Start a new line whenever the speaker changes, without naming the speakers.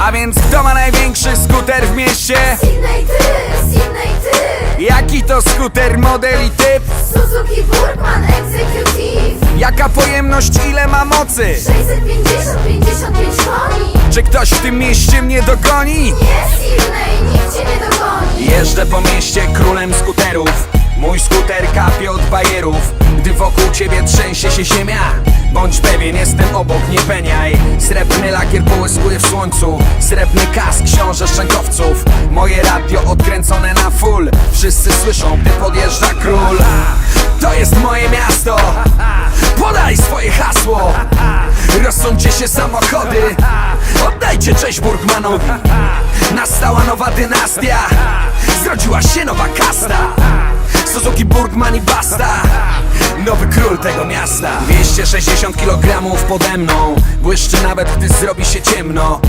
A więc kto ma największy skuter w mieście?
Sydney ty, Sydney ty
Jaki to skuter, model i typ?
Suzuki Burkman Executive
Jaka pojemność, ile ma mocy?
650, 55 koni
Czy ktoś w tym mieście mnie dogoni?
Nie Sydney, nikt cię nie dogoni
Jeżdżę po mieście królem skuterów Mój skuter kapie od bajerów ciebie trzęsie się ziemia. Bądź pewien, jestem obok, nie peniaj. Srebrny lakier połyskuje w słońcu. Srebrny kask książę szczękowców. Moje radio odkręcone na full. Wszyscy słyszą, gdy podjeżdża król. To jest moje miasto. Podaj swoje hasło. Rozsądźcie się samochody. Oddajcie cześć Burgmanowi. Nastała nowa dynastia. Zrodziła się nowa kasta. Suzuki Burgman i basta Nowy król tego miasta. 260 kg pode mną. Błyszczy nawet gdy zrobi się ciemno